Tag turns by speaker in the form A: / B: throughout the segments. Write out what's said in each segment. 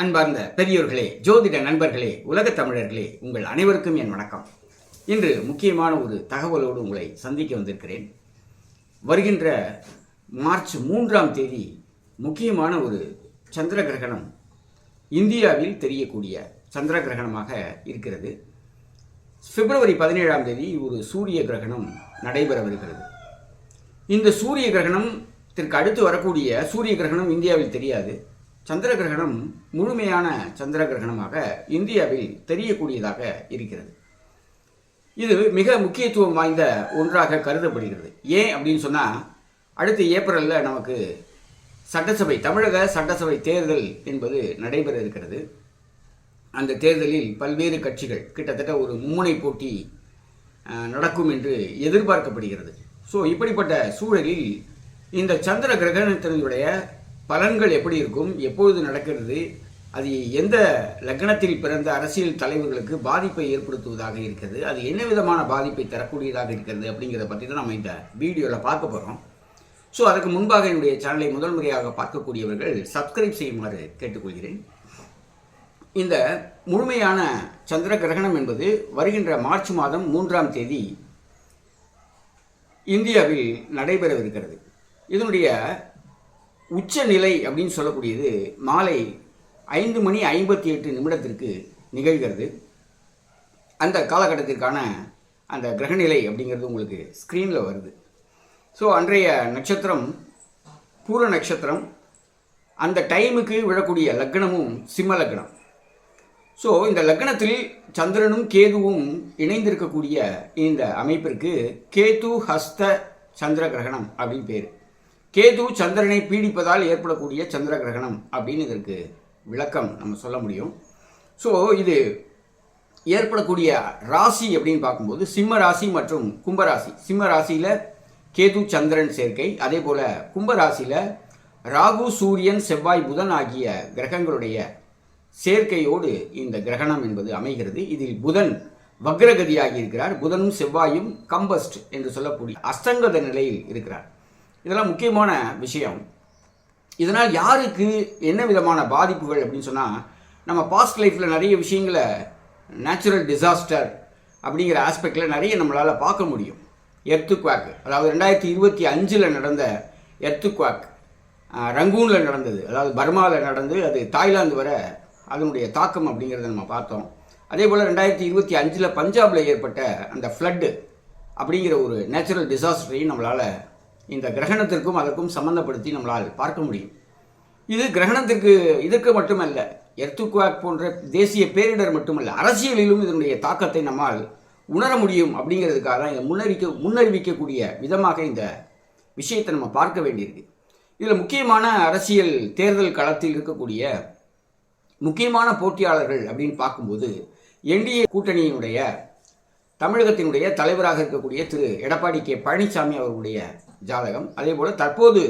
A: அன்பார்ந்த பெரியோர்களே ஜோதிட நண்பர்களே உலகத் தமிழர்களே உங்கள் அனைவருக்கும் என் வணக்கம் இன்று முக்கியமான ஒரு தகவலோடு உங்களை சந்திக்க வந்திருக்கிறேன் வருகின்ற மார்ச் மூன்றாம் தேதி முக்கியமான ஒரு சந்திர கிரகணம் இந்தியாவில் தெரியக்கூடிய சந்திர கிரகணமாக இருக்கிறது பிப்ரவரி பதினேழாம் தேதி ஒரு சூரிய கிரகணம் நடைபெறவிருக்கிறது இந்த சூரிய கிரகணத்திற்கு அடுத்து வரக்கூடிய சூரிய கிரகணம் இந்தியாவில் தெரியாது சந்திர கிரகணம் முழுமையான சந்திர கிரகணமாக இந்தியாவில் தெரியக்கூடியதாக இருக்கிறது இது மிக முக்கியத்துவம் வாய்ந்த ஒன்றாக கருதப்படுகிறது ஏன் அப்படின்னு சொன்னால் அடுத்து ஏப்ரலில் நமக்கு சட்டசபை தமிழக சட்டசபை தேர்தல் என்பது நடைபெற இருக்கிறது அந்த தேர்தலில் பல்வேறு கட்சிகள் கிட்டத்தட்ட ஒரு மும்முனை போட்டி நடக்கும் என்று எதிர்பார்க்கப்படுகிறது ஸோ இப்படிப்பட்ட சூழலில் இந்த சந்திர கிரகணத்தினுடைய பலன்கள் எப்படி இருக்கும் எப்பொழுது நடக்கிறது அது எந்த லக்னத்தில் பிறந்த அரசியல் தலைவர்களுக்கு பாதிப்பை ஏற்படுத்துவதாக இருக்கிறது அது என்ன விதமான பாதிப்பை தரக்கூடியதாக இருக்கிறது அப்படிங்கிறத பற்றி தான் நம்ம இந்த வீடியோவில் பார்க்க போகிறோம் ஸோ அதுக்கு முன்பாக என்னுடைய சேனலை முதல் முறையாக பார்க்கக்கூடியவர்கள் சப்ஸ்கிரைப் செய்யுமாறு கேட்டுக்கொள்கிறேன் இந்த முழுமையான சந்திர கிரகணம் என்பது வருகின்ற மார்ச் மாதம் மூன்றாம் தேதி இந்தியாவில் நடைபெறவிருக்கிறது இதனுடைய உச்சநிலை அப்படின்னு சொல்லக்கூடியது மாலை ஐந்து மணி ஐம்பத்தி எட்டு நிமிடத்திற்கு நிகழ்கிறது அந்த காலகட்டத்திற்கான அந்த கிரகநிலை அப்படிங்கிறது உங்களுக்கு ஸ்க்ரீனில் வருது ஸோ அன்றைய நட்சத்திரம் பூர நட்சத்திரம் அந்த டைமுக்கு விழக்கூடிய லக்னமும் சிம்ம லக்னம் ஸோ இந்த லக்னத்தில் சந்திரனும் கேதுவும் இணைந்திருக்கக்கூடிய இந்த அமைப்பிற்கு கேது ஹஸ்த சந்திர கிரகணம் அப்படின்னு பேர் கேது சந்திரனை பீடிப்பதால் ஏற்படக்கூடிய சந்திர கிரகணம் அப்படின்னு இதற்கு விளக்கம் நம்ம சொல்ல முடியும் ஸோ இது ஏற்படக்கூடிய ராசி அப்படின்னு பார்க்கும்போது சிம்ம ராசி மற்றும் கும்பராசி சிம்ம ராசியில் கேது சந்திரன் சேர்க்கை அதே போல் கும்பராசியில் ராகு சூரியன் செவ்வாய் புதன் ஆகிய கிரகங்களுடைய சேர்க்கையோடு இந்த கிரகணம் என்பது அமைகிறது இதில் புதன் வக்ரகதியாகி இருக்கிறார் புதனும் செவ்வாயும் கம்பஸ்ட் என்று சொல்லக்கூடிய அஸ்தங்கத நிலையில் இருக்கிறார் இதெல்லாம் முக்கியமான விஷயம் இதனால் யாருக்கு என்ன விதமான பாதிப்புகள் அப்படின்னு சொன்னால் நம்ம பாஸ்ட் லைஃப்பில் நிறைய விஷயங்களை நேச்சுரல் டிசாஸ்டர் அப்படிங்கிற ஆஸ்பெக்டில் நிறைய நம்மளால் பார்க்க முடியும் எர்த்து குவாக் அதாவது ரெண்டாயிரத்தி இருபத்தி அஞ்சில் நடந்த எர்த்து குவாக் ரங்கூனில் நடந்தது அதாவது பர்மாவில் நடந்து அது தாய்லாந்து வர அதனுடைய தாக்கம் அப்படிங்கிறத நம்ம பார்த்தோம் அதே போல் ரெண்டாயிரத்தி இருபத்தி அஞ்சில் பஞ்சாபில் ஏற்பட்ட அந்த ஃப்ளட்டு அப்படிங்கிற ஒரு நேச்சுரல் டிசாஸ்டரையும் நம்மளால் இந்த கிரகணத்திற்கும் அதற்கும் சம்மந்தப்படுத்தி நம்மளால் பார்க்க முடியும் இது கிரகணத்திற்கு இதற்கு மட்டுமல்ல எர்த்துக்வாக் போன்ற தேசிய பேரிடர் மட்டுமல்ல அரசியலிலும் இதனுடைய தாக்கத்தை நம்மால் உணர முடியும் அப்படிங்கிறதுக்காக தான் இதை முன்னறிக்க முன்னறிவிக்கக்கூடிய விதமாக இந்த விஷயத்தை நம்ம பார்க்க வேண்டியிருக்கு இதில் முக்கியமான அரசியல் தேர்தல் களத்தில் இருக்கக்கூடிய முக்கியமான போட்டியாளர்கள் அப்படின்னு பார்க்கும்போது என்டிஏ கூட்டணியினுடைய தமிழகத்தினுடைய தலைவராக இருக்கக்கூடிய திரு எடப்பாடி கே பழனிசாமி அவர்களுடைய ஜாதகம் அதே போல் தற்போது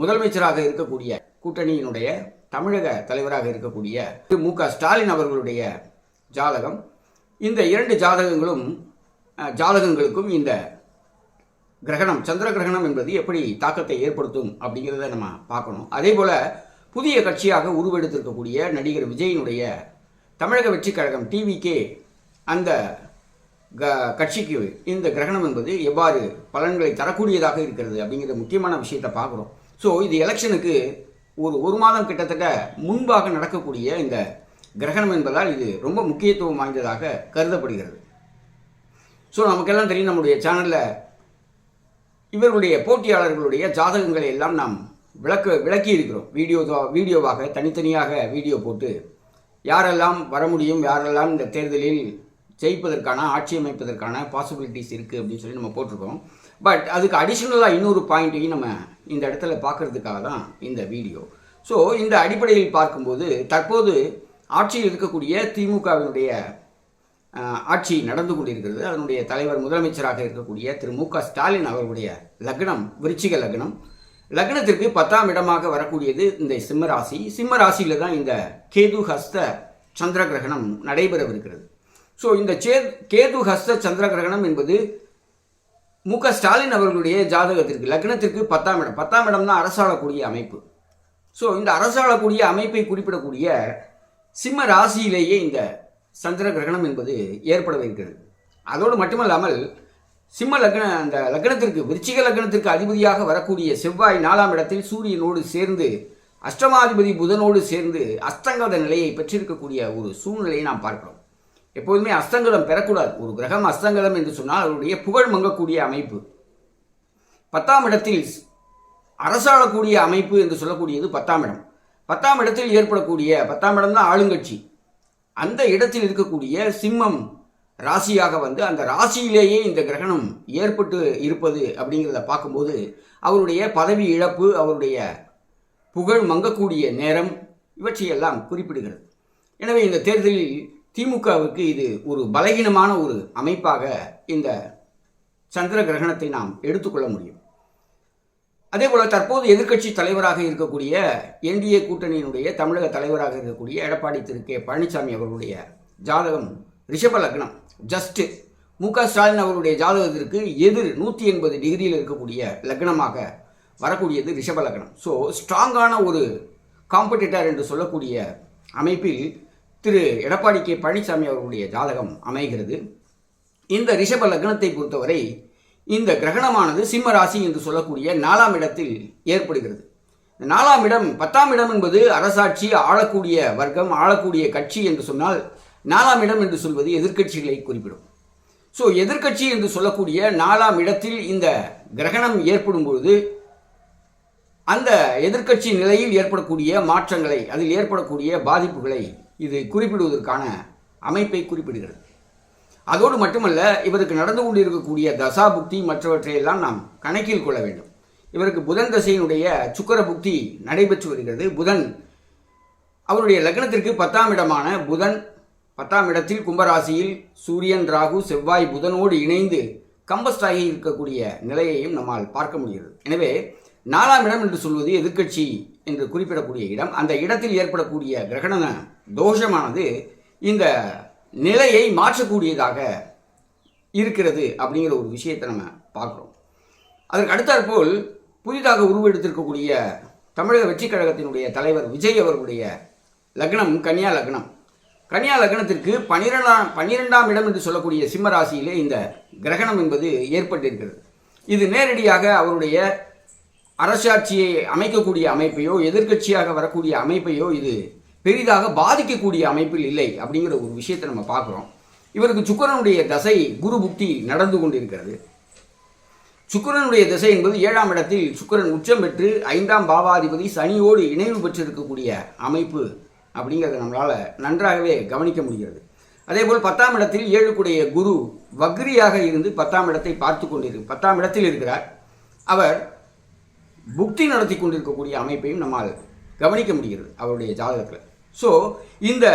A: முதலமைச்சராக இருக்கக்கூடிய கூட்டணியினுடைய தமிழக தலைவராக இருக்கக்கூடிய திரு மு ஸ்டாலின் அவர்களுடைய ஜாதகம் இந்த இரண்டு ஜாதகங்களும் ஜாதகங்களுக்கும் இந்த கிரகணம் சந்திர கிரகணம் என்பது எப்படி தாக்கத்தை ஏற்படுத்தும் அப்படிங்கிறத நம்ம பார்க்கணும் அதே போல் புதிய கட்சியாக உருவெடுத்திருக்கக்கூடிய நடிகர் விஜயினுடைய தமிழக வெற்றி கழகம் டிவிகே அந்த க கட்சிக்கு இந்த கிரகணம் என்பது எவ்வாறு பலன்களை தரக்கூடியதாக இருக்கிறது அப்படிங்கிற முக்கியமான விஷயத்தை பார்க்குறோம் ஸோ இது எலெக்ஷனுக்கு ஒரு ஒரு மாதம் கிட்டத்தட்ட முன்பாக நடக்கக்கூடிய இந்த கிரகணம் என்பதால் இது ரொம்ப முக்கியத்துவம் வாய்ந்ததாக கருதப்படுகிறது ஸோ நமக்கெல்லாம் தெரியும் நம்முடைய சேனலில் இவர்களுடைய போட்டியாளர்களுடைய ஜாதகங்களை எல்லாம் நாம் விளக்க விளக்கி இருக்கிறோம் வீடியோ வீடியோவாக தனித்தனியாக வீடியோ போட்டு யாரெல்லாம் வர முடியும் யாரெல்லாம் இந்த தேர்தலில் ஜெயிப்பதற்கான ஆட்சி அமைப்பதற்கான பாசிபிலிட்டிஸ் இருக்குது அப்படின்னு சொல்லி நம்ம போட்டிருக்கோம் பட் அதுக்கு அடிஷ்னலாக இன்னொரு பாயிண்ட்டையும் நம்ம இந்த இடத்துல பார்க்குறதுக்காக தான் இந்த வீடியோ ஸோ இந்த அடிப்படையில் பார்க்கும்போது தற்போது ஆட்சியில் இருக்கக்கூடிய திமுகவினுடைய ஆட்சி நடந்து கொண்டிருக்கிறது அதனுடைய தலைவர் முதலமைச்சராக இருக்கக்கூடிய திரு மு க ஸ்டாலின் அவர்களுடைய லக்னம் விருச்சிக லக்னம் லக்னத்திற்கு பத்தாம் இடமாக வரக்கூடியது இந்த சிம்மராசி சிம்மராசியில்தான் தான் இந்த கேது ஹஸ்த சந்திர கிரகணம் நடைபெறவிருக்கிறது ஸோ இந்த சே கேது ஹஸ்த சந்திர கிரகணம் என்பது மு க ஸ்டாலின் அவர்களுடைய ஜாதகத்திற்கு லக்னத்திற்கு பத்தாம் இடம் பத்தாம் இடம் தான் அரசாளக்கூடிய அமைப்பு ஸோ இந்த அரசாளக்கூடிய அமைப்பை குறிப்பிடக்கூடிய சிம்ம ராசியிலேயே இந்த சந்திர கிரகணம் என்பது ஏற்படவிருக்கிறது அதோடு மட்டுமல்லாமல் சிம்ம லக்ன அந்த லக்னத்திற்கு விருச்சிக லக்னத்திற்கு அதிபதியாக வரக்கூடிய செவ்வாய் நாலாம் இடத்தில் சூரியனோடு சேர்ந்து அஷ்டமாதிபதி புதனோடு சேர்ந்து அஸ்தங்கத நிலையை பெற்றிருக்கக்கூடிய ஒரு சூழ்நிலையை நாம் பார்க்கிறோம் எப்போதுமே அஸ்தங்கலம் பெறக்கூடாது ஒரு கிரகம் அஸ்தங்கலம் என்று சொன்னால் அவருடைய புகழ் மங்கக்கூடிய அமைப்பு பத்தாம் இடத்தில் அரசாளக்கூடிய அமைப்பு என்று சொல்லக்கூடியது பத்தாம் இடம் பத்தாம் இடத்தில் ஏற்படக்கூடிய பத்தாம் இடம் தான் ஆளுங்கட்சி அந்த இடத்தில் இருக்கக்கூடிய சிம்மம் ராசியாக வந்து அந்த ராசியிலேயே இந்த கிரகணம் ஏற்பட்டு இருப்பது அப்படிங்கிறத பார்க்கும்போது அவருடைய பதவி இழப்பு அவருடைய புகழ் மங்கக்கூடிய நேரம் இவற்றையெல்லாம் குறிப்பிடுகிறது எனவே இந்த தேர்தலில் திமுகவுக்கு இது ஒரு பலகீனமான ஒரு அமைப்பாக இந்த சந்திர கிரகணத்தை நாம் எடுத்துக்கொள்ள முடியும் அதே போல் தற்போது எதிர்க்கட்சி தலைவராக இருக்கக்கூடிய என்டிஏ கூட்டணியினுடைய தமிழக தலைவராக இருக்கக்கூடிய எடப்பாடி திரு கே பழனிசாமி அவர்களுடைய ஜாதகம் ரிஷப லக்னம் ஜஸ்ட் மு க ஸ்டாலின் அவருடைய ஜாதகத்திற்கு எதிர் நூற்றி எண்பது டிகிரியில் இருக்கக்கூடிய லக்னமாக வரக்கூடியது ரிஷப லக்னம் ஸோ ஸ்ட்ராங்கான ஒரு காம்படிட்டர் என்று சொல்லக்கூடிய அமைப்பில் திரு எடப்பாடி கே பழனிசாமி அவர்களுடைய ஜாதகம் அமைகிறது இந்த ரிஷப லக்னத்தை பொறுத்தவரை இந்த கிரகணமானது சிம்ம ராசி என்று சொல்லக்கூடிய நாலாம் இடத்தில் ஏற்படுகிறது நாலாம் இடம் பத்தாம் இடம் என்பது அரசாட்சி ஆளக்கூடிய வர்க்கம் ஆளக்கூடிய கட்சி என்று சொன்னால் நாலாம் இடம் என்று சொல்வது எதிர்க்கட்சிகளை குறிப்பிடும் ஸோ எதிர்க்கட்சி என்று சொல்லக்கூடிய நாலாம் இடத்தில் இந்த கிரகணம் ஏற்படும் பொழுது அந்த எதிர்க்கட்சி நிலையில் ஏற்படக்கூடிய மாற்றங்களை அதில் ஏற்படக்கூடிய பாதிப்புகளை இது குறிப்பிடுவதற்கான அமைப்பை குறிப்பிடுகிறது அதோடு மட்டுமல்ல இவருக்கு நடந்து கொண்டிருக்கக்கூடிய தசா புக்தி மற்றவற்றையெல்லாம் நாம் கணக்கில் கொள்ள வேண்டும் இவருக்கு புதன் தசையினுடைய சுக்கர புக்தி நடைபெற்று வருகிறது புதன் அவருடைய லக்னத்திற்கு பத்தாம் இடமான புதன் பத்தாம் இடத்தில் கும்பராசியில் சூரியன் ராகு செவ்வாய் புதனோடு இணைந்து கம்பஸ்டாகி இருக்கக்கூடிய நிலையையும் நம்மால் பார்க்க முடிகிறது எனவே நாலாம் இடம் என்று சொல்வது எதிர்க்கட்சி என்று குறிப்பிடக்கூடிய இடம் அந்த இடத்தில் ஏற்படக்கூடிய கிரகண தோஷமானது இந்த நிலையை மாற்றக்கூடியதாக இருக்கிறது அப்படிங்கிற ஒரு விஷயத்தை நம்ம பார்க்குறோம் அதற்கு அடுத்தாற்போல் புதிதாக உருவெடுத்திருக்கக்கூடிய தமிழக வெற்றி கழகத்தினுடைய தலைவர் விஜய் அவர்களுடைய லக்னம் கன்னியா லக்னம் கன்னியா லக்னத்திற்கு பனிரெண்டாம் பன்னிரெண்டாம் இடம் என்று சொல்லக்கூடிய சிம்மராசியிலே இந்த கிரகணம் என்பது ஏற்பட்டிருக்கிறது இது நேரடியாக அவருடைய அரசாட்சியை அமைக்கக்கூடிய அமைப்பையோ எதிர்கட்சியாக வரக்கூடிய அமைப்பையோ இது பெரிதாக பாதிக்கக்கூடிய அமைப்பில் இல்லை அப்படிங்கிற ஒரு விஷயத்தை நம்ம பார்க்குறோம் இவருக்கு சுக்கரனுடைய தசை குரு புக்தி நடந்து கொண்டிருக்கிறது சுக்கரனுடைய திசை என்பது ஏழாம் இடத்தில் சுக்கரன் உச்சம் பெற்று ஐந்தாம் பாவாதிபதி சனியோடு இணைவு பெற்றிருக்கக்கூடிய அமைப்பு அப்படிங்கிறத நம்மளால் நன்றாகவே கவனிக்க முடிகிறது அதேபோல் பத்தாம் இடத்தில் ஏழுக்குடைய குரு வக்ரியாக இருந்து பத்தாம் இடத்தை பார்த்து கொண்டிரு பத்தாம் இடத்தில் இருக்கிறார் அவர் புக்தி நடத்தி கொண்டிருக்கக்கூடிய அமைப்பையும் நம்மால் கவனிக்க முடிகிறது அவருடைய ஜாதகத்தில் ஸோ இந்த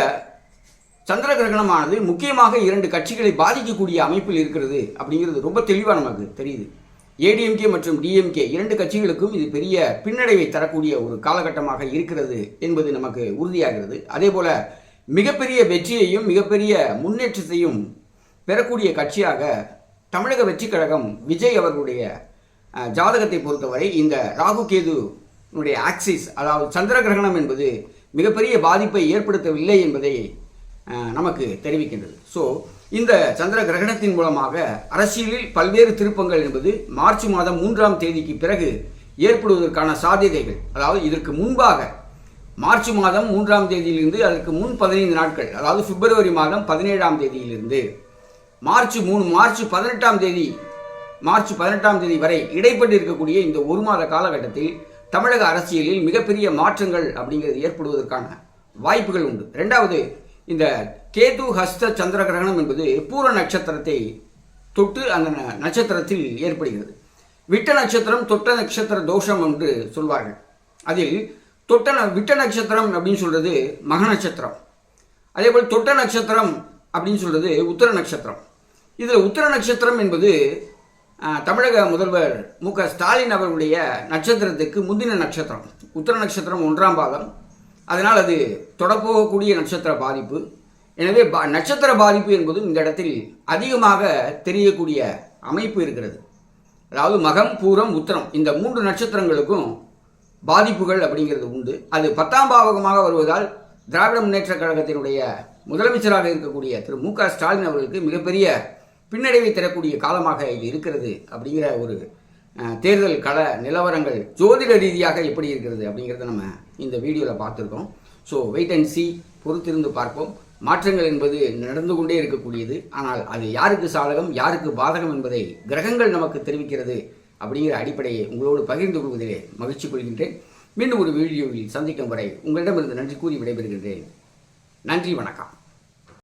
A: சந்திர கிரகணமானது முக்கியமாக இரண்டு கட்சிகளை பாதிக்கக்கூடிய அமைப்பில் இருக்கிறது அப்படிங்கிறது ரொம்ப தெளிவாக நமக்கு தெரியுது ஏடிஎம்கே மற்றும் டிஎம்கே இரண்டு கட்சிகளுக்கும் இது பெரிய பின்னடைவை தரக்கூடிய ஒரு காலகட்டமாக இருக்கிறது என்பது நமக்கு உறுதியாகிறது அதே போல் மிகப்பெரிய வெற்றியையும் மிகப்பெரிய முன்னேற்றத்தையும் பெறக்கூடிய கட்சியாக தமிழக வெற்றி கழகம் விஜய் அவர்களுடைய ஜாதகத்தை பொறுத்தவரை இந்த ராகு கேதுனுடைய ஆக்சிஸ் அதாவது சந்திர கிரகணம் என்பது மிகப்பெரிய பாதிப்பை ஏற்படுத்தவில்லை என்பதை நமக்கு தெரிவிக்கின்றது ஸோ இந்த சந்திர கிரகணத்தின் மூலமாக அரசியலில் பல்வேறு திருப்பங்கள் என்பது மார்ச் மாதம் மூன்றாம் தேதிக்கு பிறகு ஏற்படுவதற்கான சாத்தியதைகள் அதாவது இதற்கு முன்பாக மார்ச் மாதம் மூன்றாம் தேதியிலிருந்து அதற்கு முன் பதினைந்து நாட்கள் அதாவது பிப்ரவரி மாதம் பதினேழாம் தேதியிலிருந்து மார்ச் மூணு மார்ச் பதினெட்டாம் தேதி மார்ச் பதினெட்டாம் தேதி வரை இடைப்பட்டிருக்கக்கூடிய இந்த ஒரு மாத காலகட்டத்தில் தமிழக அரசியலில் மிகப்பெரிய மாற்றங்கள் அப்படிங்கிறது ஏற்படுவதற்கான வாய்ப்புகள் உண்டு ரெண்டாவது இந்த கேது ஹஸ்த சந்திர கிரகணம் என்பது பூர நட்சத்திரத்தை தொட்டு அந்த நட்சத்திரத்தில் ஏற்படுகிறது விட்ட நட்சத்திரம் தொட்ட நட்சத்திர தோஷம் என்று சொல்வார்கள் அதில் தொட்ட விட்ட நட்சத்திரம் அப்படின்னு சொல்றது மக நட்சத்திரம் அதே போல் தொட்ட நட்சத்திரம் அப்படின்னு சொல்கிறது உத்தர நட்சத்திரம் இதில் உத்தர நட்சத்திரம் என்பது தமிழக முதல்வர் மு க ஸ்டாலின் அவர்களுடைய நட்சத்திரத்துக்கு முந்தின நட்சத்திரம் உத்தர நட்சத்திரம் ஒன்றாம் பாதம் அதனால் அது தொடப்போகக்கூடிய நட்சத்திர பாதிப்பு எனவே பா நட்சத்திர பாதிப்பு என்பதும் இந்த இடத்தில் அதிகமாக தெரியக்கூடிய அமைப்பு இருக்கிறது அதாவது மகம் பூரம் உத்தரம் இந்த மூன்று நட்சத்திரங்களுக்கும் பாதிப்புகள் அப்படிங்கிறது உண்டு அது பத்தாம் பாவகமாக வருவதால் திராவிட முன்னேற்ற கழகத்தினுடைய முதலமைச்சராக இருக்கக்கூடிய திரு மு க ஸ்டாலின் அவர்களுக்கு மிகப்பெரிய பின்னடைவை தரக்கூடிய காலமாக இது இருக்கிறது அப்படிங்கிற ஒரு தேர்தல் கள நிலவரங்கள் ஜோதிட ரீதியாக எப்படி இருக்கிறது அப்படிங்கிறத நம்ம இந்த வீடியோவில் பார்த்துருக்கோம் ஸோ வெயிட் அண்ட் சி பொறுத்திருந்து பார்ப்போம் மாற்றங்கள் என்பது நடந்து கொண்டே இருக்கக்கூடியது ஆனால் அது யாருக்கு சாதகம் யாருக்கு பாதகம் என்பதை கிரகங்கள் நமக்கு தெரிவிக்கிறது அப்படிங்கிற அடிப்படையை உங்களோடு பகிர்ந்து கொள்வதிலே மகிழ்ச்சி கொள்கின்றேன் மீண்டும் ஒரு வீடியோவில் சந்திக்கும் வரை உங்களிடமிருந்து நன்றி கூறி விடைபெறுகின்றேன் நன்றி வணக்கம்